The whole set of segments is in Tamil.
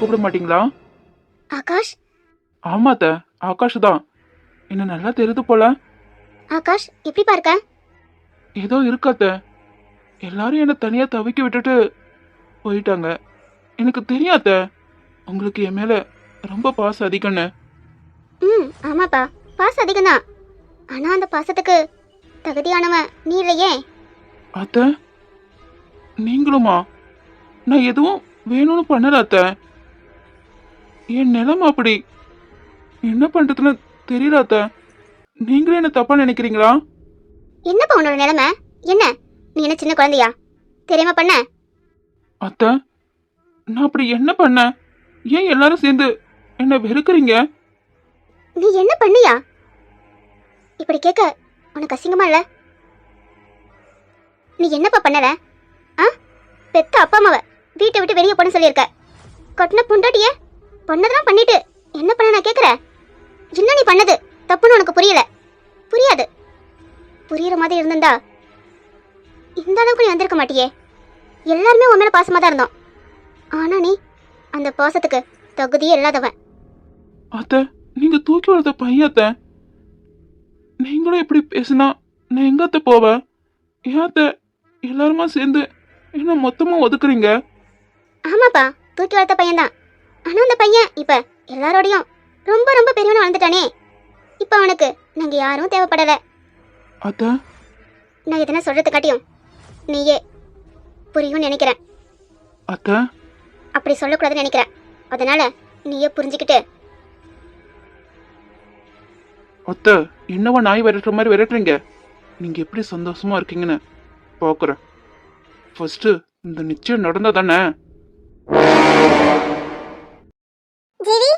கூப்பிட மாட்டீங்களா ஆகாஷ்? ஆமா அத்தை ஆகாஷ் தான் என்ன நல்லா தெரியுது போல. ஆகாஷ் எப்படி பார்க்க? ஏதோ இருக்கு அத்தை எல்லாரும் என்னை தனியா தவிக்க விட்டுட்டு போயிட்டாங்க. எனக்கு தெரியும் அத்தை உங்களுக்கு என் மேல ரொம்ப பாசம் அதிகம்னு. ம் ஆமாப்பா. பாசம் அதிகம்தான். ஆனா அந்த பாசத்துக்கு தகுதியானவன் நீ இல்லையே? அத்தை நீங்களுமா? நான் எதுவும் வேணும்னு பண்ணல அத்தை என் நிலைமை அப்படி. என்ன பண்றதுன்னு தெரியல அத்தை. நீங்களே என்ன தப்பா நினைக்கிறீங்களா? என்னப்பா உன்னோட நிலைமை? என்ன? நீ என்ன சின்ன குழந்தையா? தெரியாம பண்ண? அத்தை நான் அப்படி என்ன பண்ணேன் ஏன் எல்லாரும் சேர்ந்து என்ன வெறுக்கிறீங்க? நீ என்ன பண்ணியா? இப்படி கேட்க உனக்கு அசிங்கமா இல்ல? நீ என்னப்பா பண்ணல? ஆ? பெத்த அப்பா அம்மாவ வீட்டை விட்டு வெளியே போன சொல்லியிருக்க. கொட்டின புண்டாட்டிய? பண்ணதெல்லாம் பண்ணிட்டு. என்ன பண்ண நான் கேட்குற என்ன நீ பண்ணது. தப்புன்னு உனக்கு புரியல. புரியாது. புரியுற மாதிரி இருந்திருந்தா இந்த அளவுக்கு நீ வந்திருக்க மாட்டியே. எல்லாருமே உன் மேல பாசமா தான் இருந்தோம். ஆனா நீ அந்த பாசத்துக்கு தகுதியே இல்லாதவன். அத்தை நீங்க தூக்கி வளர்த்த பையன் அத்தை. நீங்களும் இப்படி பேசினா நான் எங்க அத்தை போவேன் ஏன் அத்தை எல்லாருமா சேர்ந்து என்ன மொத்தமா ஒதுக்குறீங்க? ஆமாப்பா தூக்கி வளர்த்த பையன்தான். ஆனா அந்த பையன் இப்ப எல்லாரோடையும் ரொம்ப ரொம்ப பெரியவனா வளர்ந்துட்டானே. இப்ப அவனுக்கு நாங்க யாரும் தேவைப்படல. அத்தை? நான் எதனா சொல்றது காட்டியும் நீயே புரியும்னு நினைக்கிறேன். அத்தை? அப்படி சொல்லக்கூடாதுன்னு நினைக்கிறேன். அதனால நீயே புரிஞ்சுக்கிட்டு. அத்தை என்னவா நாய் விரட்டுற மாதிரி விரட்டுறீங்க. நீங்க எப்படி சந்தோஷமா இருக்கீங்கன்னு பார்க்குறேன் ஃபர்ஸ்ட் இந்த நிச்சயம் நடந்தா தானே ஜிவி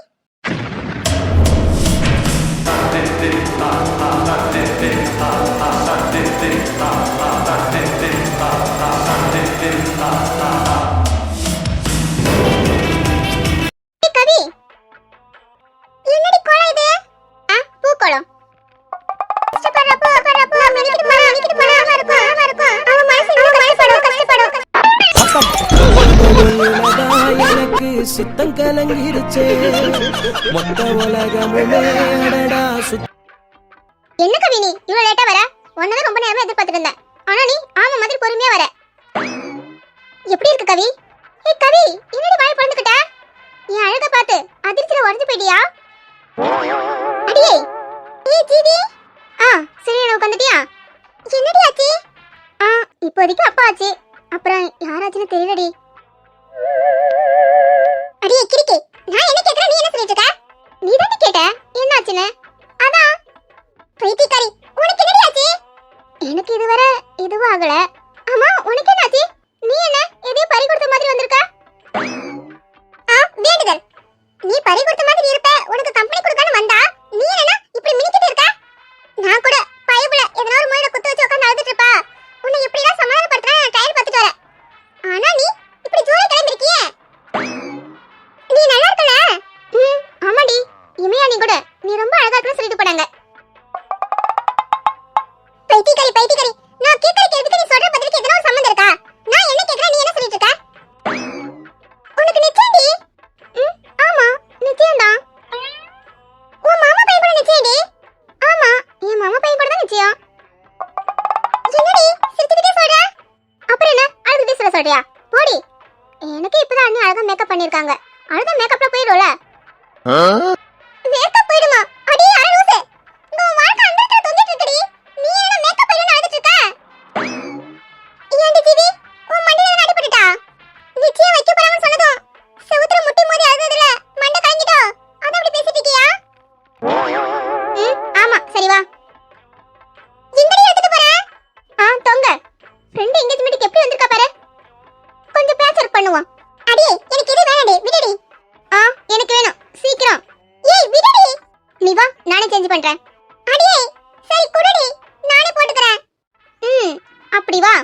சித்தம் கலங்கிருச்சே. மொத்த உலகமுமே அடடா சுத்த அடியே பண்ணிருக்காங்க. அழுத மேக்கப்ல போயிடும்ல. மேக்கப் போயிடுமா. அடி அட லூசு. உங்க வாழ்க்கை அண்டர்ட்ட தொங்கிட்டு இருக்கடி நீ என்ன மேக்கப் இல்லன்னு அழுதுட்டு இருக்க ஏன்டி ஜிவி உன் மண்டையில நான் அடிபட்டுட்டா? நிச்சய வைக்க போறாங்கன்னு சொன்னதும் செவுத்துல முட்டி மோதி அழுததுல மண்டை கலங்கிட்டோ? அத அப்படி பேசிட்டு இருக்கியா? ஆமா சரி வா. எப்படி வந்திருக்கா பாரு. கொஞ்சம் பேச்சர் பண்ணுவோம். அடி எனக்கு வேணாடி விடுடி. ஆ எனக்கு வேணும். சீக்கிரம். ஏய் விடுடி. நீ வா நானே சேஞ்ச் பண்றேன். அடியே சரி குடுடி. நானே போட்டுக்கறேன். ம் அப்படி வா.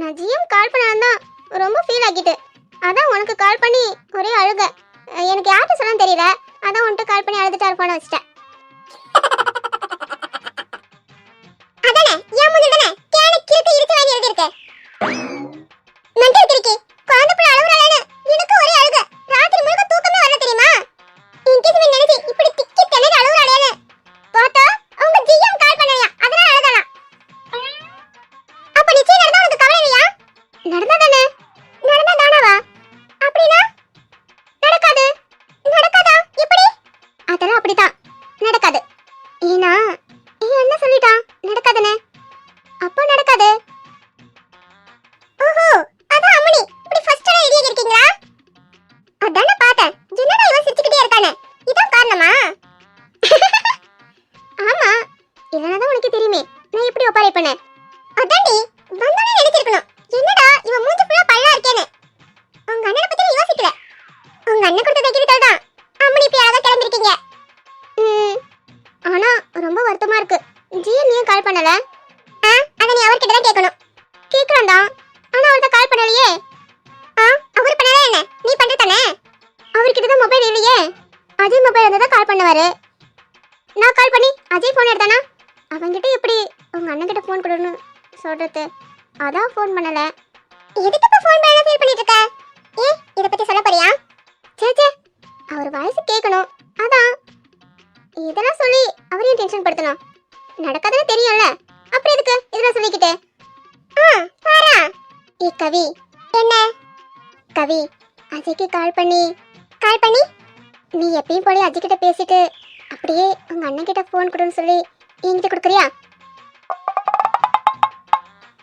நான் ஜிஎம் கால் பண்ணாதான் ரொம்ப ஃபீல் ஆகிட்டு அதான் உனக்கு கால் பண்ணி ஒரே அழுக. எனக்கு யார்கிட்ட சொல்லான்னு தெரியல. அதான் உன்கிட்ட கால் பண்ணி அழுதுட்டா இருப்பான வச்சுட்டேன். எனக்கு ஒரு சொல்றது? அதான் ஃபோன் பண்ணல. எதுக்கு இப்ப ஃபோன் பண்ணல ஃபீல் பண்ணிட்டு இருக்க ஏ இத பத்தி சொல்ல போறியா? சே சே அவர் வாய்ஸ் கேட்கணும் அதான். இதெல்லாம் சொல்லி அவரையும் டென்ஷன் படுத்தணும். நடக்காதுன்னு தெரியும்ல. அப்புறம் எதுக்கு? இதெல்லாம் சொல்லிக்கிட்டு. ஆ பாரா. ஏ கவி. என்ன? கவி அஜய்க்கு கால் பண்ணி. கால் பண்ணி? நீ எப்பயும் போல அஜய் கிட்ட பேசிட்டு அப்படியே உங்க அண்ணன் கிட்ட ஃபோன் கொடுன்னு சொல்லி என்கிட்ட கொடுக்குறியா?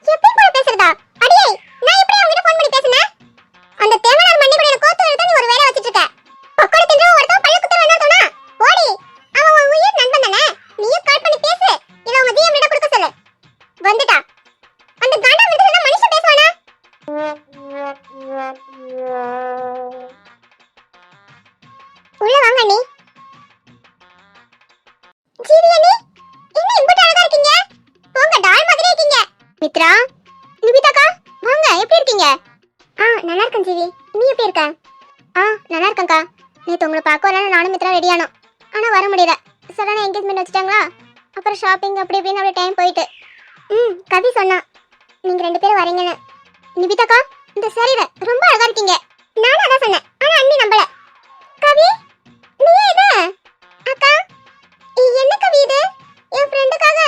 பேசுறதா? அடியே நான் எப்படி அவங்க ஃபோன் பண்ணி பேசுனே? அந்த தேவனால் மண்ணி கூட கோத்து ஒரு வேலை வச்சிட்டு இருக்க. பக்கோட தின்ற ஒருத்தன் பல்ல குத்து வேணா சொன்னா. ஓடி அவன் உன் உயிர் நண்பன் தானே? கால் பண்ணி பேசு. இத உங்க ஜிஎம் சொல்லு. வந்துட்டா. அந்த காண்டா வந்து சொன்னா மனுஷன் பேசுவானா? உள்ள வாங்க அண்ணி. ஜீவி அண்ணி? மித்ரா நிபிதாக்கா வாங்க எப்படி இருக்கீங்க? ஆ நல்லா இருக்கேன் ஜீவி. நீ எப்படி இருக்க? ஆ நல்லா இருக்கேன்க்கா. நேற்று உங்களை பார்க்க வரல நானும் மித்ரா ரெடியானோம் ஆனால் வர முடியல. சடனாக என்கேஜ்மெண்ட் வச்சுட்டாங்களா? அப்புறம் ஷாப்பிங் அப்படி இப்படின்னு அப்படியே டைம் போயிட்டு. ம் கவி சொன்னா நீங்கள் ரெண்டு பேரும் வரீங்கன்னு. நிபிதாக்கா இந்த சேரீல ரொம்ப அழகாக இருக்கீங்க. நானும் அதான் சொன்னேன். ஆனால் அண்ணி நம்பல. கவி நீ என்ன? அக்கா என்ன கவி இது? என் ஃப்ரெண்டுக்காக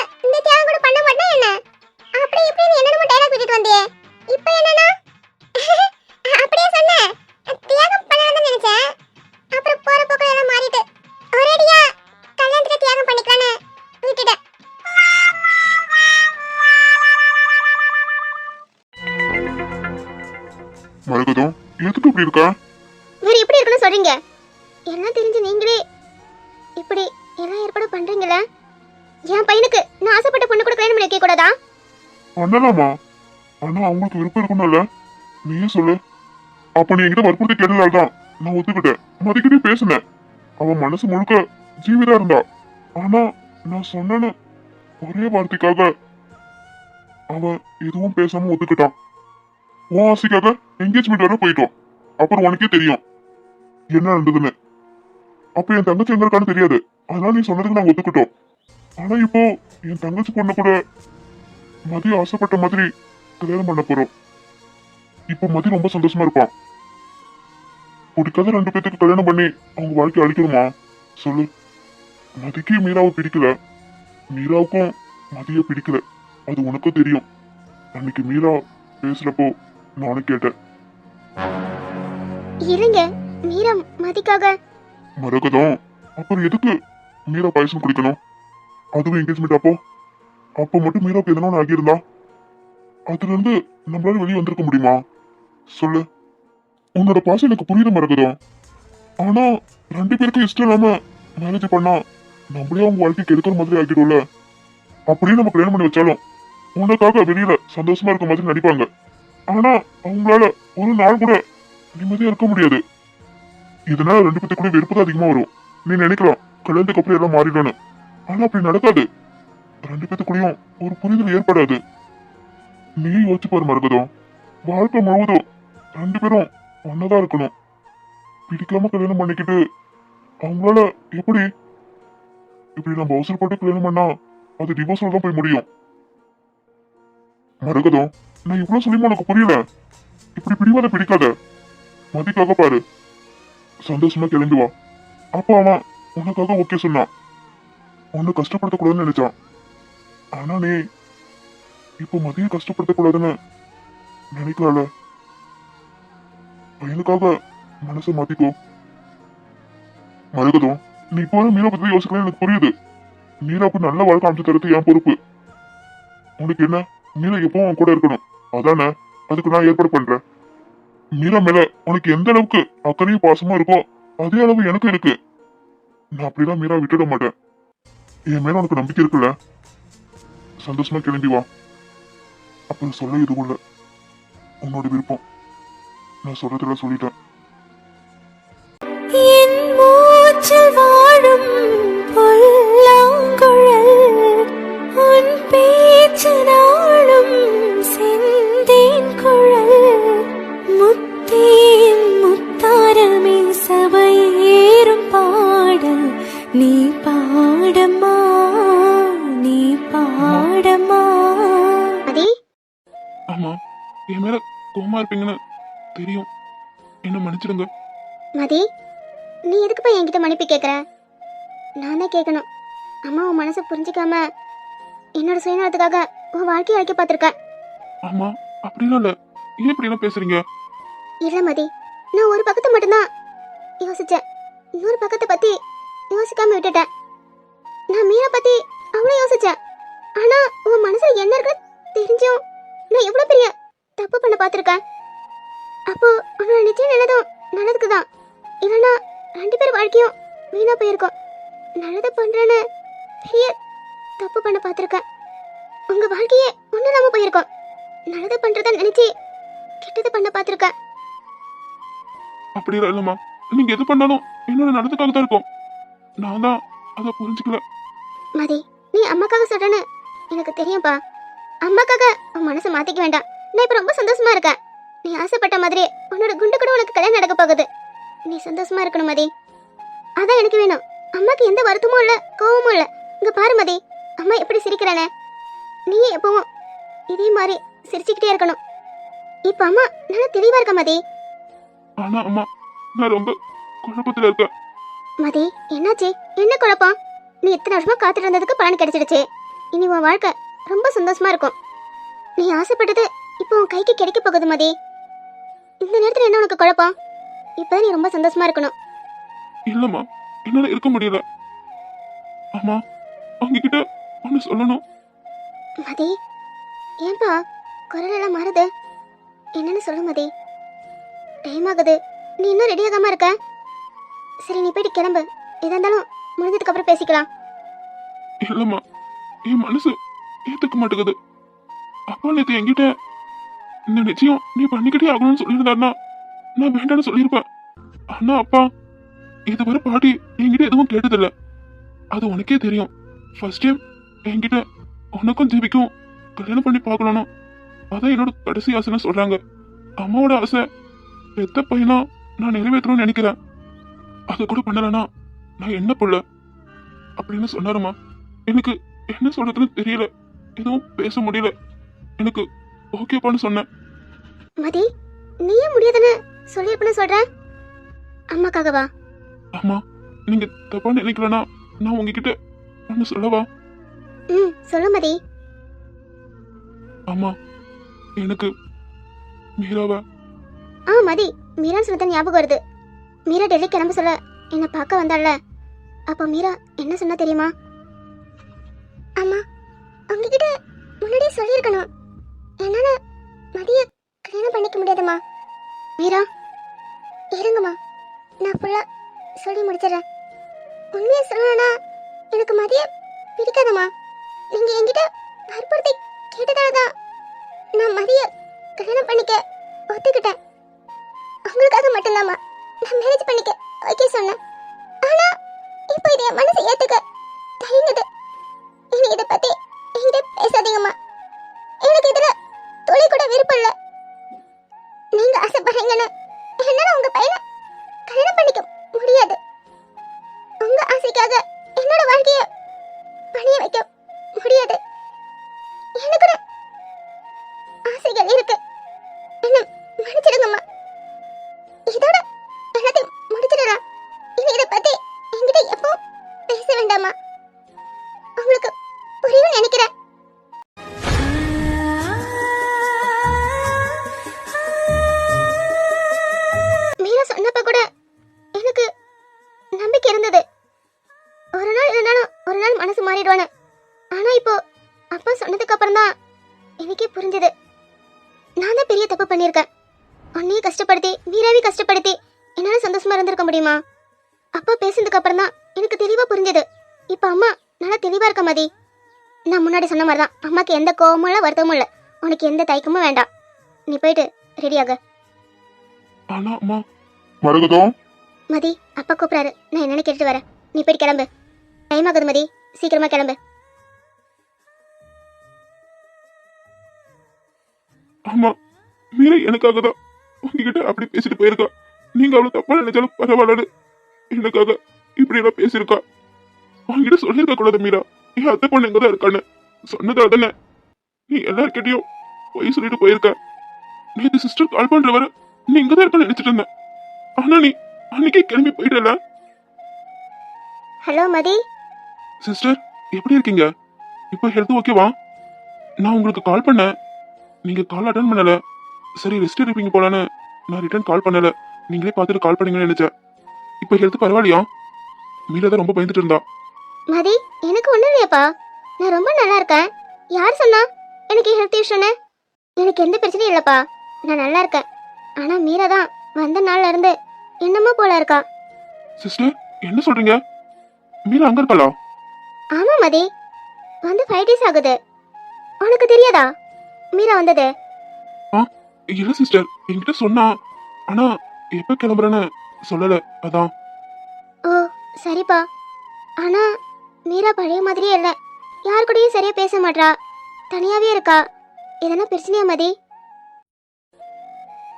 இப்படி இருக்கா? வேற எப்படி இருக்குன்னு சொல்றீங்க. எல்லாம் தெரிஞ்சு நீங்களே இப்படி எல்லாம் ஏற்பாடு பண்றீங்களே என் பையனுக்கு நான் ஆசைப்பட்ட பொண்ணு கூட கல்யாணம் பண்ணி வைக்க கூடாதா பண்ணலாமா? ஆனா அவங்களுக்கு விருப்பம் இருக்கணும்ல. நீயே சொல்லு. அப்ப நீ என்கிட்ட வற்புறுத்தி கேட்டதால தான் நான் ஒத்துக்கிட்டேன். மதிக்கிட்டே பேசினேன். அவன் மனசு முழுக்க ஜீவிதா இருந்தா. ஆனா நான் சொன்னேன்னு ஒரே வார்த்தைக்காக அவன் எதுவும் பேசாம ஒத்துக்கிட்டான். உன் ஆசைக்காக என்கேஜ்மெண்ட் வர போயிட்டோம். அப்புறம் உனக்கே தெரியும். என்ன நடந்ததுன்னு. அப்ப என் தங்கச்சி எங்க இருக்கான்னு தெரியாது. அதனால நீ சொன்னதுக்கு நான் ஒத்துக்கிட்டோம். ஆனா இப்போ என் தங்கச்சி பொண்ணு கூட மதி ஆசைப்பட்ட மாதிரி கல்யாணம் பண்ண போறோம். இப்போ மதி ரொம்ப சந்தோஷமா இருப்பான் பிடிக்காத ரெண்டு பேத்துக்கு கல்யாணம் பண்ணி அவங்க வாழ்க்கை அழிக்கணுமா? சொல்லு. மதிக்கு மீராவை பிடிக்கல. மீராவுக்கும் மதிய பிடிக்கல. அது உனக்கும் தெரியும். அன்னைக்கு மீரா பேசுறப்போ நானும் கேட்டேன். இருங்க மீரா மதிக்காக. மரகதம் அப்புறம் எதுக்கு மீரா பாயசம் குடிக்கணும்? அதுவும் என்கேஜ்மெண்ட் அப்போ. அப்போ மட்டும் மீராக்கு எதனா ஒன்று ஆகியிருந்தா. அதுல இருந்து நம்மளால வெளியே வந்திருக்க முடியுமா? சொல்லு. உன்னோட பாசம் எனக்கு புரியுது மறக்குதோ? ஆனா ரெண்டு பேருக்கும் இஷ்டம் இல்லாம மேரேஜ் பண்ணா நம்மளே அவங்க வாழ்க்கைக்கு எடுக்கிற மாதிரி ஆகிடும்ல. அப்படியே நம்ம கல்யாணம் பண்ணி வச்சாலும் உனக்காக வெளியில சந்தோஷமா இருக்க மாதிரி நடிப்பாங்க. ஆனா அவங்களால ஒரு நாள் கூட நிம்மதியா இருக்க முடியாது. இதனால ரெண்டு பேத்துக்குள்ள வெறுப்பு தான் அதிகமா வரும். நீ நினைக்கலாம் கல்யாணத்துக்கு அப்புறம் எல்லாம் மாறிடணும் ஆனா அப்படி நடக்காது. ரெண்டு பேத்துக்குள்ளயும் ஒரு புரிதல் ஏற்படாது. நீ யோசிச்சு பாரு மருகதம் வாழ்க்கை முழுவதும் ரெண்டு பேரும் ஒன்னதா இருக்கணும். பிடிக்காம கல்யாணம் பண்ணிக்கிட்டு அவங்களால எப்படி இப்படி நம்ம அவசரப்பட்டு கல்யாணம் பண்ணா அது டிவோர்ஸ்ல தான் போய் முடியும்? மருகதம் நான் இவ்வளவு சொல்லியுமா உனக்கு புரியல? இப்படி பிடிவாத பிடிக்காத. மதிக்காக பாரு. சந்தோஷமா கிளம்பி வா. அப்போ அவன் உனக்காக ஓகே சொன்னான். உன்னை கஷ்டப்படுத்தக்கூடாதுன்னு நினைச்சான். ஆனா நீ இப்போ மதியம் கஷ்டப்படுத்தக்கூடாதுன்னு நினைக்கல பையனுக்காக மனசை மாத்திக்கோ. மறுகதும் நீ இப்போ மீரா பத்தி யோசிக்கலாம் எனக்கு புரியுது. மீராவுக்கு நல்ல வாழ்க்கை அமைச்சு தரது என் பொறுப்பு. உனக்கு என்ன? மீரா எப்பவும் கூட இருக்கணும். அதானே? அதுக்கு நான் ஏற்பாடு பண்றேன். மீரா மேல உனக்கு எந்த அளவுக்கு அக்கறையும் பாசமா இருக்கோ அதே அளவு எனக்கு இருக்கு. நான் அப்படிதான் மீரா விட்டுட மாட்டேன். என் மேல உனக்கு நம்பிக்கை இருக்குல்ல? சந்தோஷமா கிளம்பி வா. அப்புறம் சொல்ல எதுவும் இல்லை. உன்னோட விருப்பம். நான் சொல்றதெல்லாம் சொல்லிட்டேன். நீ பாடம்மா நீ பாடம்மா மதி ஆமா என் மேல கோமா இருப்பீங்கன்னு தெரியும். என்ன மன்னிச்சிடுங்க. மதி நீ எதுக்கு போய் என்கிட்ட மன்னிப்பு கேட்குற நான் தான் கேட்கணும் அம்மா உன் மனசை புரிஞ்சுக்காம என்னோட சுயநலத்துக்காக உன் வாழ்க்கையை அழைக்க பார்த்துருக்கேன் ஆமா அப்படிலாம் இல்ல. ஏன் இப்படி பேசுறீங்க? இல்லை மதி நான் ஒரு பக்கத்தை மட்டும்தான் யோசிச்சேன். இன்னொரு பக்கத்தை பத்தி யோசிக்காம விட்டுட்டேன். நான் மீரா பத்தி அவ்வளோ யோசிச்சேன். ஆனா உன் மனசுல என்ன இருக்குன்னு தெரிஞ்சும் நான் எவ்வளோ பெரிய தப்பு பண்ண பார்த்துருக்கேன். அப்போ உன்னோட நிச்சயம் நல்லதும் நல்லதுக்கு தான் இல்லைன்னா ரெண்டு பேர் வாழ்க்கையும் வீணா போயிருக்கோம். நல்லது பண்றேன்னு பெரிய தப்பு பண்ண பார்த்துருக்கேன். உங்க வாழ்க்கையே ஒன்றும் இல்லாம போயிருக்கோம். நல்லது பண்றத நினைச்சு கெட்டது பண்ண பார்த்துருக்கேன். அப்படி இல்லம்மா. நீங்க எது பண்ணாலும் என்னோட நடத்துக்காக தான் இருக்கும். நான் தான் அதை புரிஞ்சுக்கல. மதி நீ அம்மாக்காக சொல்றேன்னு எனக்கு தெரியும்பா. அம்மாக்காக உன் மனசை மாத்திக்க வேண்டாம். நான் இப்ப ரொம்ப சந்தோஷமா இருக்கேன். நீ ஆசைப்பட்ட மாதிரி உன்னோட குண்டு கூட உனக்கு கல்யாணம் நடக்க போகுது. நீ சந்தோஷமா இருக்கணும் மதி. அதான் எனக்கு வேணும். அம்மாக்கு எந்த வருத்தமும் இல்ல கோவமும் இல்ல. இங்க பாரு மதி அம்மா எப்படி சிரிக்கிறானே. நீ எப்பவும் இதே மாதிரி சிரிச்சுக்கிட்டே இருக்கணும். இப்ப அம்மா நல்லா தெளிவா இருக்க மதி? ஆனா அம்மா நான் ரொம்ப குழப்பத்துல இருக்கேன். மதி என்னாச்சு? என்ன குழப்பம்? நீ இத்தனை வருஷமா காத்துட்டு இருந்ததுக்கு பலன் கிடைச்சிடுச்சு. இனி உன் வாழ்க்கை ரொம்ப சந்தோஷமா இருக்கும். நீ ஆசைப்பட்டது இப்போ உன் கைக்கு கிடைக்க போகுது மதி. இந்த நேரத்துல என்ன உனக்கு குழப்பம்? இப்பதான் நீ ரொம்ப சந்தோஷமா இருக்கணும். இல்லம்மா என்னால இருக்க முடியல. அம்மா அவங்க கிட்ட ஒண்ணு சொல்லணும். மதி ஏன்பா குரல் எல்லாம் மாறுது? என்னன்னு சொல்லு மதி. டைம் ஆகுது. நீ இன்னும் ரெடி ஆகாம இருக்க? சரி நீ போயிட்டு கிளம்பு. எதா இருந்தாலும் முடிஞ்சதுக்கு அப்புறம் பேசிக்கலாம். இல்லம்மா என் மனசு ஏத்துக்க மாட்டேங்குது. அப்பா நேத்து என்கிட்ட இந்த நிச்சயம் நீ பண்ணிக்கிட்டே ஆகணும்னு சொல்லியிருந்தாருன்னா நான் வேண்டாம்னு சொல்லியிருப்பேன். ஆனா அப்பா இதுவரை பாட்டி என்கிட்ட எதுவும் கேட்டதில்ல. அது உனக்கே தெரியும். ஃபர்ஸ்ட் டைம் என்கிட்ட உனக்கும் ஜீவிக்கும் கல்யாணம் பண்ணி பார்க்கணும்னு. அதான் என்னோட கடைசி ஆசைன்னு சொல்றாங்க. அம்மாவோட ஆசை பெத்த பையனா நான் நிறைவேற்றணும்னு நினைக்கிறேன். அதை கூட பண்ணலனா நான் என்ன புள்ள? அப்படின்னு சொன்னாருமா எனக்கு என்ன சொல்றதுன்னு தெரியல. எதுவும் பேச முடியல. எனக்கு ஓகேப்பான்னு சொன்னேன். மதி நீயே முடியாதுன்னு சொல்லியிருப்பேன்னு சொல்ற அம்மாக்காகவா? அம்மா நீங்க தப்பா நினைக்கலனா நான் உங்ககிட்ட ஒன்று சொல்லவா? ம் சொல்லு மதி. அம்மா எனக்கு மீராவா? ஆ மதி. மீரா சொன்னது ஞாபகம் வருது. மீரா டெல்லி கிளம்ப சொல்ல என்னை பார்க்க வந்தாள்ல. அப்போ மீரா என்ன சொன்னா தெரியுமா? அம்மா உங்ககிட்ட முன்னாடியே சொல்லியிருக்கணும். என்னால மதிய கல்யாணம் பண்ணிக்க முடியாதும்மா. மீரா இருங்கம்மா. நான் ஃபுல்லா சொல்லி முடிச்சிடுறேன். உண்மையை சொல்லணும்னா எனக்கு மதிய பிடிக்காதம்மா. நீங்க என்கிட்ட வற்புறுத்தி கேட்டதால தான் நான் மதிய கல்யாணம் பண்ணிக்க ஒத்துக்கிட்டேன். உங்களுக்காக மட்டும்தாம்மா. நான் மேரேஜ் பண்ணிக்க. ஓகே சொன்னேன். ஆனா இப்போ இது என் மனசு ஏத்துக்க தயங்குது. இனி இதை பத்தி என்கிட்ட பேசாதீங்கம்மா. எனக்கு இதுல துளி கூட விருப்பம் இல்லை. நீங்க ஆசைப்படுறீங்கன்னு முன்னாடி சொன்ன மாதிரி தான் அம்மாக்கு எந்த கோவமும் இல்லை வருத்தமும் இல்லை. உனக்கு எந்த தயக்கமும் வேண்டாம். நீ போயிட்டு ரெடியாக ஆனா அம்மா. மரகதம் மதி அப்பா கூப்பிடாரு நான் என்னன்னு கேட்டுட்டு வரேன். நீ போயிட்டு கிளம்பு. டைம் ஆகுது மதி. சீக்கிரமா கிளம்பு. ஆமா மீரா எனக்காக தான் உங்ககிட்ட அப்படி பேசிட்டு போயிருக்கா. நீங்க அவ்வளவு தப்பா நினைச்சாலும் பரவாயில்லன்னு எனக்காக இப்படி எல்லாம் பேசியிருக்கா. உங்ககிட்ட சொல்லியிருக்க கூடாது மீரா. என் அத்தை பொண்ணு இங்கதான் இருக்கான்னு. சொன்னதால தானே நீ எல்லார்கிட்டயும் பொய் சொல்லிட்டு போயிருக்க. நேத்து சிஸ்டர் கால் பண்ற வர நீ இங்கதான் இருக்க நினைச்சிட்டு இருந்தேன். ஆனா நீ அன்னைக்கே கிளம்பி போயிட்டல. ஹலோ மதி சிஸ்டர் எப்படி இருக்கீங்க? இப்போ ஹெல்த் ஓகேவா நான் உங்களுக்கு கால் பண்ணேன். நீங்க கால் அட்டன் பண்ணல. சரி ரெஸ்ட் இருப்பீங்க போலான்னு நான் ரிட்டர்ன் கால் பண்ணல. நீங்களே பார்த்துட்டு கால் பண்ணீங்கன்னு நினைச்சேன். இப்போ ஹெல்த் பரவாயில்லையா? மீரா தான் ரொம்ப பயந்துட்டு இருந்தா. மதி எனக்கு ஒன்றும் இல்லையாப்பா. நான் ரொம்ப நல்லா இருக்கேன் யார் சொன்னா? எனக்கு ஹெல்த் இஷ்யூன்னு எனக்கு எந்த பிரச்சனையும் இல்லைப்பா. நான் நல்லா இருக்கேன் ஆனால் மீரா தான் வந்த நாள்ல இருந்து என்னமோ போல இருக்கா. சிஸ்டர் என்ன சொல்றீங்க? மீரா அங்க இருக்காளா? ஆமா மதி. வந்து ஃபைவ் டேஸ் ஆகுது. உனக்கு தெரியாதா? மீரா வந்தது. இல்ல சிஸ்டர். என்கிட்ட சொன்னா. ஆனா எப்ப கிளம்புறேன்னு சொல்லல. அதான். ஓ சரிப்பா. ஆனா மீரா பழைய மாதிரியே இல்லை. யார் கூடயும் சரியா பேச மாட்றா. தனியாவே இருக்கா. எதனா பிரச்சனையா மதி?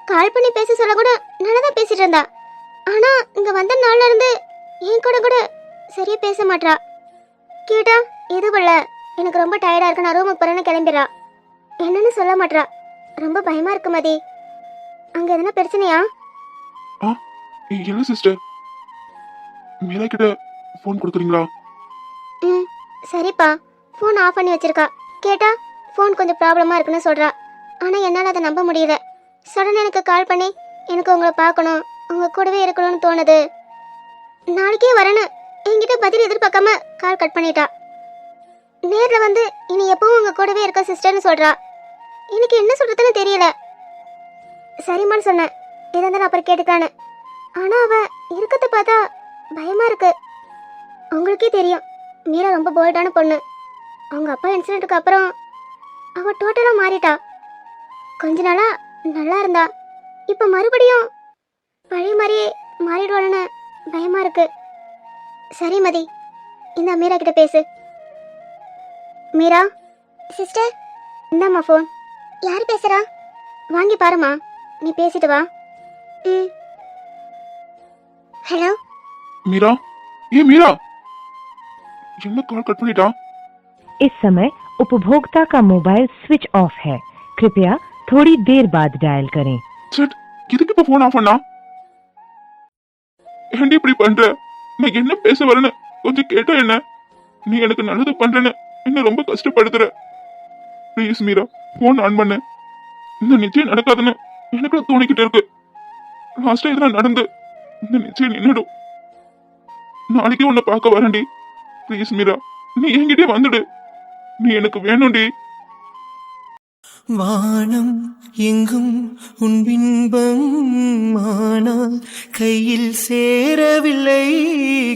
கால் பண்ணி பேச சொல்ல கூட நல்லா தான் பேசிட்டு இருந்தா. ஆனா இங்க வந்த நாள்ல இருந்து என் கூட கூட சரியா பேச மாட்றா. கேட்டா எதுவும் இல்ல எனக்கு ரொம்ப டயர்டா இருக்கு. நான் ரூமுக்கு போறேன்னு கிளம்பிடுறா. என்னன்னு சொல்ல மாட்றா. ரொம்ப பயமா இருக்கு மதி. அங்க எதனா பிரச்சனையா? என்ன சிஸ்டர் மீரா கிட்ட ஃபோன் கொடுக்குறீங்களா? ம் சரிப்பா. ஃபோன் ஆஃப் பண்ணி வச்சிருக்கா. கேட்டா ஃபோன் கொஞ்சம் ப்ராப்ளமா இருக்குன்னு சொல்றா. ஆனா என்னால அதை நம்ப முடியல. சடனே எனக்கு கால் பண்ணி எனக்கு உங்களை பார்க்கணும். உங்க கூடவே இருக்கணும்னு தோணுது. நாளைக்கே வரேன்னு என்கிட்ட பதில் எதிர்பார்க்காம கால் கட் பண்ணிட்டா. நேர்ல வந்து இனி எப்பவும் உங்க கூடவே இருக்க சிஸ்டர்னு சொல்றா. எனக்கு என்ன சொல்றதுன்னு தெரியல. சரிம்மான்னு சொன்னேன். இதை இருந்தாலும் அப்புறம் கேட்டுக்கானு ஆனா அவ இருக்கத்தை பார்த்தா பயமா இருக்கு. உங்களுக்கே தெரியும். மீரா ரொம்ப போல்டான பொண்ணு. அவங்க அப்பா இன்சிடென்ட்டுக்கு அப்புறம் அவ டோட்டலா மாறிட்டா. கொஞ்ச நாளா நல்லா இருந்தா. இப்ப மறுபடியும் பழைய மாதிரியே மாறிடுவான்னு பயமா இருக்கு. சரி மதி. இந்த மீரா கிட்ட பேசு. மீரா? சிஸ்டர் இந்தாம்மா ஃபோன் யார் பேசுறா? வாங்கி பாருமா நீ பேசிட்டு வா. ம். ஹலோ மீரா? ஏ மீரா? என்ன கால் கட் பண்ணிட்டா? इस समय उपभोक्ता का मोबाइल स्विच ऑफ है कृपया थोड़ी देर बाद डायल करें சட் எதுக்கு இப்ப ஃபோன் ஆஃப் பண்ணா ஏன்டி இப்படி பண்ற நான் என்ன பேச வரேன்னு கொஞ்சம் கேட்டா என்ன நீ எனக்கு நல்லது பண்றேன்னு என்ன ரொம்ப கஷ்டப்படுத்துற ப்ளீஸ் மீரா ஃபோன் ஆன் பண்ணு இந்த நிச்சயம் நடக்காதுன்னு எனக்கு தோணிக்கிட்டு இருக்கு லாஸ்டா இதெல்லாம் நடந்து இந்த நிச்சயம் நின்னுடும் நாளைக்கு உன்னை பார்க்க வரேன்டி ப்ளீஸ் மீரா நீ என்கிட்டே வந்துடு நீ எனக்கு வேணும்டி. வானம் எங்கும் உன் பின்பம் ஆனால் கையில் சேரவில்லை.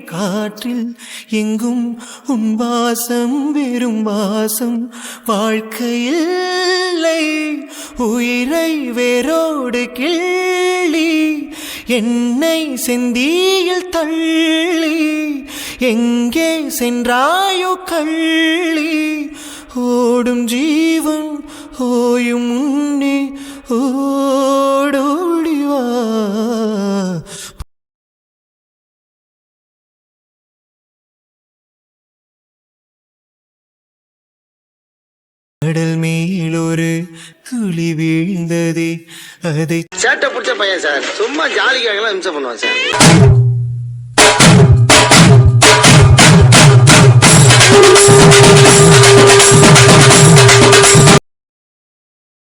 காற்றில் எங்கும் உன் வாசம் வெறும் வாசம். வாழ்க்கையில்லை. உயிரை வேரோடு கிள்ளி என்னை செந்தியில் தள்ளி. எங்கே சென்றாயோ கள்ளி? ஓடும் ஜீவன் ஓயும் முன்னே ஓடோடிவா கடல் மேல் ஒரு துளி வீழ்ந்ததே அதை சேட்டை பிடிச்ச பையன் சார். சும்மா ஜாலிக்காகலாம் இம்சம் பண்ணுவான் சார்.